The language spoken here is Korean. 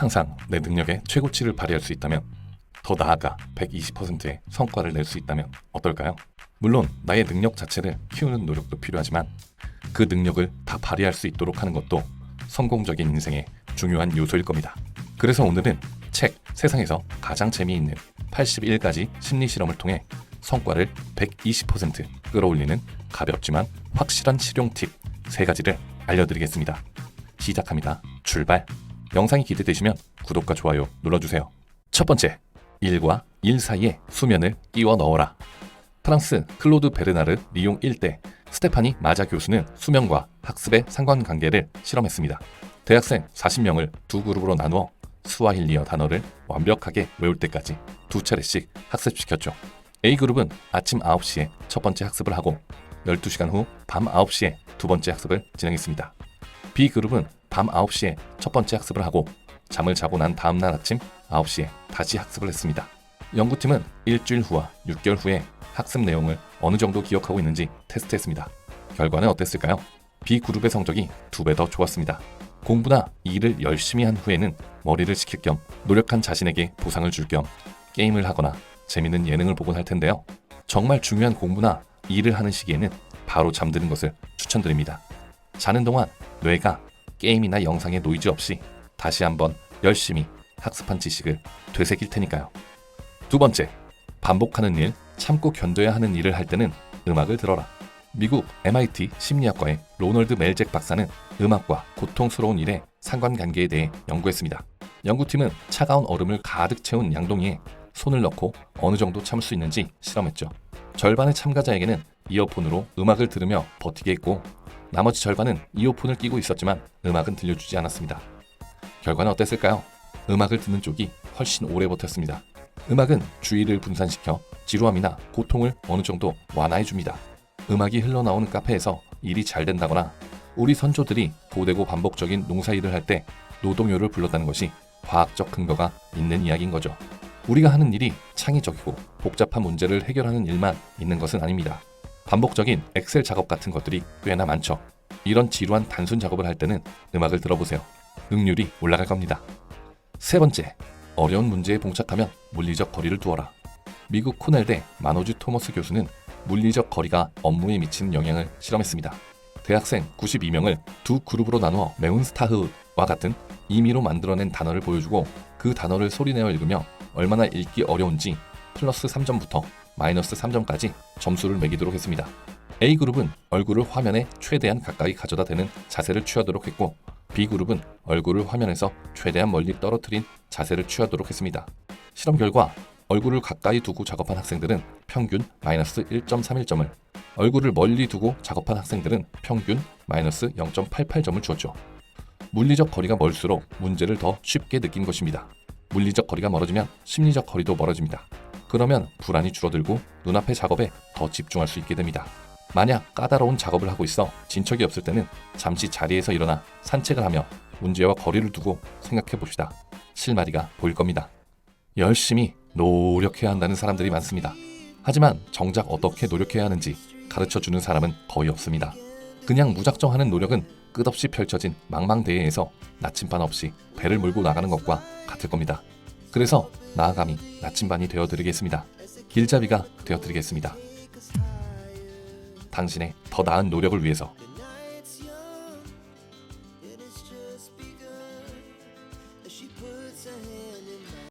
항상 내 능력의 최고치를 발휘할 수 있다면 더 나아가 120%의 성과를 낼 수 있다면 어떨까요? 물론 나의 능력 자체를 키우는 노력도 필요하지만 그 능력을 다 발휘할 수 있도록 하는 것도 성공적인 인생의 중요한 요소일 겁니다. 그래서 오늘은 책 세상에서 가장 재미있는 81가지 심리 실험을 통해 성과를 120% 끌어올리는 가볍지만 확실한 실용 팁세 가지를 알려드리겠습니다. 시작합니다. 출발. 영상이 기대되시면 구독과 좋아요 눌러주세요. 첫 번째, 일과 일 사이에 수면을 끼워 넣어라. 프랑스 클로드 베르나르 리용 일대 스테파니 마자 교수는 수면과 학습의 상관관계를 실험했습니다. 대학생 40명을 두 그룹으로 나누어 스와힐리어 단어를 완벽하게 외울 때까지 두 차례씩 학습시켰죠. A그룹은 아침 9시에 첫 번째 학습을 하고 12시간 후 밤 9시에 두 번째 학습을 진행했습니다. B그룹은 밤 9시에 첫 번째 학습을 하고 잠을 자고 난 다음 날 아침 9시에 다시 학습을 했습니다. 연구팀은 일주일 후와 6개월 후에 학습 내용을 어느 정도 기억하고 있는지 테스트했습니다. 결과는 어땠을까요? B그룹의 성적이 두 배 더 좋았습니다. 공부나 일을 열심히 한 후에는 머리를 식힐 겸 노력한 자신에게 보상을 줄 겸 게임을 하거나 재밌는 예능을 보곤 할 텐데요. 정말 중요한 공부나 일을 하는 시기에는 바로 잠드는 것을 추천드립니다. 자는 동안 뇌가 게임이나 영상에 노이즈 없이 다시 한번 열심히 학습한 지식을 되새길 테니까요. 두 번째, 반복하는 일, 참고 견뎌야 하는 일을 할 때는 음악을 들어라. 미국 MIT 심리학과의 로널드 멜잭 박사는 음악과 고통스러운 일의 상관관계에 대해 연구했습니다. 연구팀은 차가운 얼음을 가득 채운 양동이에 손을 넣고 어느 정도 참을 수 있는지 실험했죠. 절반의 참가자에게는 이어폰으로 음악을 들으며 버티게 했고 나머지 절반은 이어폰을 끼고 있었지만 음악은 들려주지 않았습니다. 결과는 어땠을까요? 음악을 듣는 쪽이 훨씬 오래 버텼습니다. 음악은 주의를 분산시켜 지루함이나 고통을 어느 정도 완화해 줍니다. 음악이 흘러나오는 카페에서 일이 잘 된다거나 우리 선조들이 고되고 반복적인 농사일을 할 때 노동요를 불렀다는 것이 과학적 근거가 있는 이야기인 거죠. 우리가 하는 일이 창의적이고 복잡한 문제를 해결하는 일만 있는 것은 아닙니다. 반복적인 엑셀 작업 같은 것들이 꽤나 많죠. 이런 지루한 단순 작업을 할 때는 음악을 들어보세요. 능률이 올라갈 겁니다. 세 번째, 어려운 문제에 봉착하면 물리적 거리를 두어라. 미국 코넬대 마노주 토머스 교수는 물리적 거리가 업무에 미치는 영향을 실험했습니다. 대학생 92명을 두 그룹으로 나누어 메운스타흐와 같은 임의로 만들어낸 단어를 보여주고 그 단어를 소리내어 읽으며 얼마나 읽기 어려운지 플러스 3점부터 마이너스 3점까지 점수를 매기도록 했습니다. A그룹은 얼굴을 화면에 최대한 가까이 가져다 대는 자세를 취하도록 했고 B그룹은 얼굴을 화면에서 최대한 멀리 떨어뜨린 자세를 취하도록 했습니다. 실험 결과 얼굴을 가까이 두고 작업한 학생들은 평균 마이너스 1.31점을 얼굴을 멀리 두고 작업한 학생들은 평균 마이너스 0.88점을 주었죠. 물리적 거리가 멀수록 문제를 더 쉽게 느낀 것입니다. 물리적 거리가 멀어지면 심리적 거리도 멀어집니다. 그러면 불안이 줄어들고 눈앞의 작업에 더 집중할 수 있게 됩니다. 만약 까다로운 작업을 하고 있어 진척이 없을 때는 잠시 자리에서 일어나 산책을 하며 문제와 거리를 두고 생각해 봅시다. 실마리가 보일 겁니다. 열심히 노력해야 한다는 사람들이 많습니다. 하지만 정작 어떻게 노력해야 하는지 가르쳐 주는 사람은 거의 없습니다. 그냥 무작정 하는 노력은 끝없이 펼쳐진 망망대해에서 나침반 없이 배를 몰고 나가는 것과 같을 겁니다. 그래서 나아감이 나침반이 되어드리겠습니다. 길잡이가 되어드리겠습니다. 당신의 더 나은 노력을 위해서